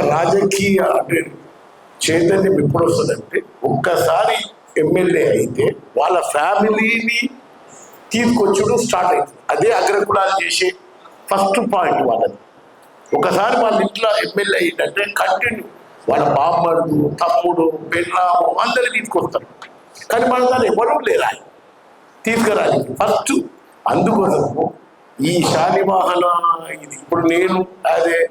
రాజకీయ అంటే చైతన్యం ఎప్పుడు వస్తుందంటే ఒక్కసారి ఎమ్మెల్యే అయితే వాళ్ళ ఫ్యామిలీని తీసుకొచ్చుడు స్టార్ట్ అవుతుంది. అదే అగ్రకులాలు చేసే ఫస్ట్ పాయింట్ వాళ్ళది. ఒకసారి వాళ్ళ ఇంట్లో ఎమ్మెల్యే అయిందంటే కంటిన్యూ. వాళ్ళ బామ్మడు తమ్ముడు పెళ్ళాము అందరు తీసుకొస్తారు. కానీ మన దాన్ని ఎవరూ లేరా? తీసుకురాలి ఫస్ట్ అందుకోసము ఈ శాలివాహన ఇది ఇప్పుడు నేను అదే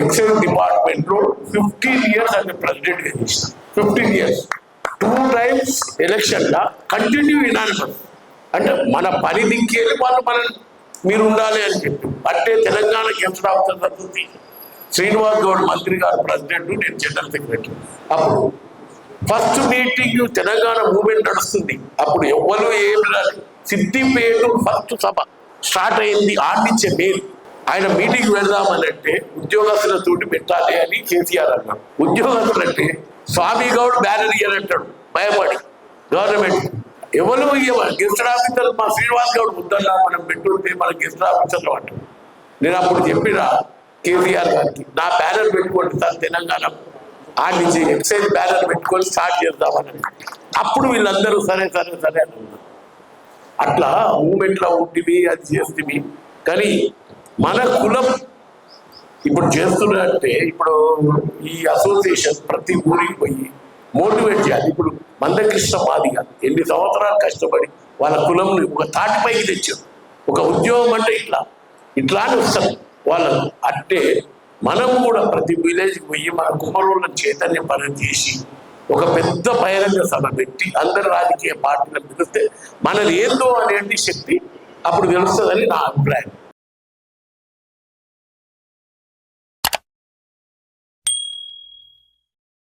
ఎక్సైజ్ డిపార్ట్మెంట్లో ఫిఫ్టీన్ ఇయర్స్ అని ప్రెసిడెంట్గా చేసిన fifteen years two times election లా కంటిన్యూ ఇనానిమస్ అంటే మన పని వెళ్ళి వాళ్ళు మన మీరు ఉండాలి అని చెప్పి. అంటే తెలంగాణ గెస్ట్ ఆఫీసర్ తగ్గుతుంది శ్రీనివాస్ గౌడ్ మంత్రి గారు ప్రెసిడెంట్ నేను జనరల్ సెక్రటరీ అప్పుడు ఫస్ట్ మీటింగ్ తెలంగాణ మూవ్మెంట్ నడుస్తుంది. అప్పుడు ఎవ్వరు ఏం రాదు సిద్దిపేట ఫస్ట్ సభ స్టార్ట్ అయింది. ఆడించే మేలు. ఆయన మీటింగ్ వెళ్దామని అంటే ఉద్యోగస్తులతోటి పెట్టాలి అని కేసీఆర్ అన్నారు ఉద్యోగస్తులు అంటే స్వామి గౌడ్ బ్యానర్ ఇయ్యాలంటాడు భయపడి గవర్నమెంట్. ఎవరు గెస్ట్ ఆఫీసర్ మా శ్రీనివాస్ గౌడ్ ముద్దల్లా మనం పెట్టుంటే మన గెస్ట్ ఆఫీసర్లు అంటాడు నేను అప్పుడు చెప్పిన కేసీఆర్ గారికి నా బ్యానర్ పెట్టుకోండి సార్ తెలంగాణ. ఆ నుంచి ఎక్సైజ్ బ్యానర్ పెట్టుకొని స్టార్ట్ చేద్దామని అప్పుడు వీళ్ళందరూ సరే సరే సరే అని అట్లా మూమెంట్లో ఉంటివి అది చేస్తుంది కానీ మన కులం ఇప్పుడు చేస్తున్నట్టే ఇప్పుడు ఈ అసోసియేషన్ ప్రతి ఊరికి పోయి మోటివేట్ చేయాలి. ఇప్పుడు మందకృష్ణ మాదిగా ఎన్ని సంవత్సరాలు కష్టపడి వాళ్ళ కులంని ఒక తాటిపైకి తెచ్చారు. ఒక ఉద్యోగం అంటే ఇట్లా. ఇట్లానే వస్తారు. వాళ్ళకు అంటే మనం కూడా ప్రతి విలేజ్కి పోయి మన కుమ్మరోళ్ళని చైతన్య పనం చేసి ఒక పెద్ద బహిరంగ సభ పెట్టి అందరి రాజకీయ పార్టీలను పిలిస్తే మనది ఏందో అనేది శక్తి అప్పుడు తెలుస్తుందని నా అభిప్రాయం.